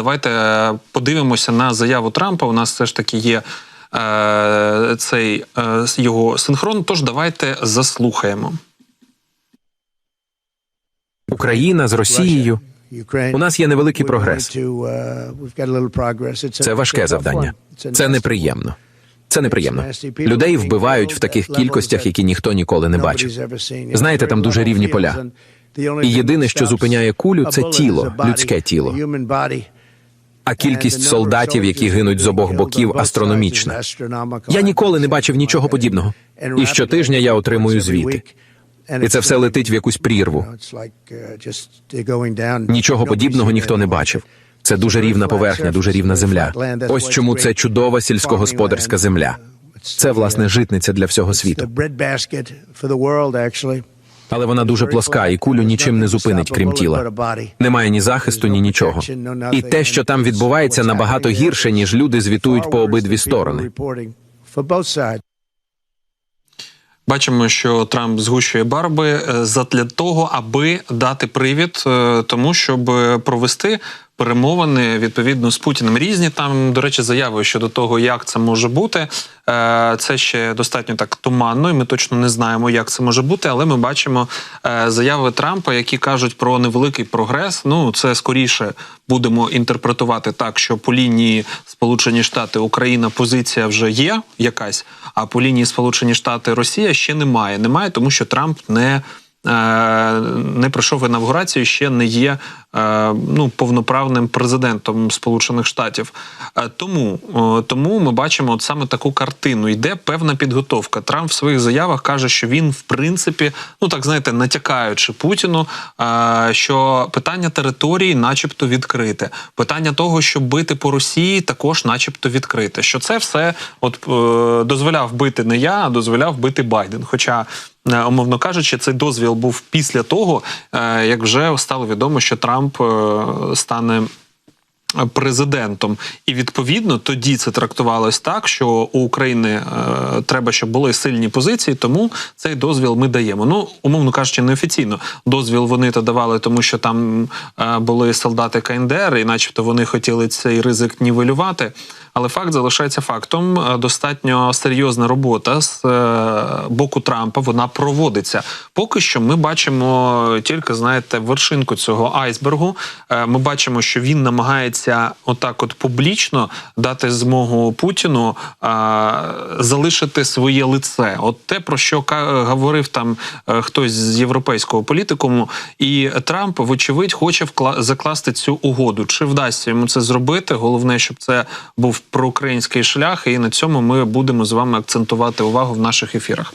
давайте е, подивимося на заяву Трампа. У нас все ж таки є е, цей е, його синхрон. Тож давайте заслухаємо. Україна з Росією. У нас є невеликий прогрес. Це важке завдання. Це неприємно. Це неприємно. Людей вбивають в таких кількостях, які ніхто ніколи не бачив. Знаєте, там дуже рівні поля. І єдине, що зупиняє кулю, це тіло, людське тіло. А кількість солдатів, які гинуть з обох боків, астрономічна. Я ніколи не бачив нічого подібного. І щотижня я отримую звіти. І це все летить в якусь прірву. Нічого подібного ніхто не бачив. Це дуже рівна поверхня, дуже рівна земля. Ось чому це чудова сільськогосподарська земля. Це власне житниця для всього світу. Але вона дуже плоска, і кулю нічим не зупинить, крім тіла. Немає ні захисту, ні нічого. І те, що там відбувається, набагато гірше, ніж люди звітують по обидві сторони. Бачимо, що Трамп згущує барби е, задля того, аби дати привід е, тому, щоб провести перемовини відповідно з Путіним. Різні там, до речі, заяви щодо того, як це може бути. Е, Це ще достатньо так туманно, і ми точно не знаємо, як це може бути. Але ми бачимо е, заяви Трампа, які кажуть про невеликий прогрес. Ну це скоріше будемо інтерпретувати так, що по лінії Сполучені Штати Україна позиція вже є якась, а по лінії Сполучені Штати Росія ще немає. Немає, тому що Трамп не. Е, Не пройшов інавгурацію, ще не є е, ну повноправним президентом Сполучених Штатів. Е, Тому, тому ми бачимо от саме таку картину. Йде певна підготовка. Трамп в своїх заявах каже, що він, в принципі, ну так знаєте, натякаючи Путіну, що питання території, начебто, відкрите. Питання того, щоб бити по Росії, також, начебто, відкрите. Що це все от дозволяв бити не я, а дозволяв бити Байден. Хоча умовно кажучи, цей дозвіл був після того, е, як вже стало відомо, що Трамп е, стане. Президентом, і відповідно тоді це трактувалось так, що у України е, треба, щоб були сильні позиції, тому цей дозвіл ми даємо. Ну, умовно кажучи, неофіційно дозвіл вони то давали, тому що там е, були солдати КНДР, і начебто вони хотіли цей ризик нівелювати. Але факт залишається фактом. Е, Достатньо серйозна робота з е, боку Трампа вона проводиться. Поки що ми бачимо тільки знаєте вершинку цього айсбергу. Е, Ми бачимо, що він намагається отак, от публічно дати змогу Путіну залишити своє лице. От те про що говорив там хтось з європейського політикуму, і Трамп, вочевидь, хоче вкла- закласти цю угоду. Чи вдасться йому це зробити? Головне, щоб це був проукраїнський шлях, і на цьому ми будемо з вами акцентувати увагу в наших ефірах.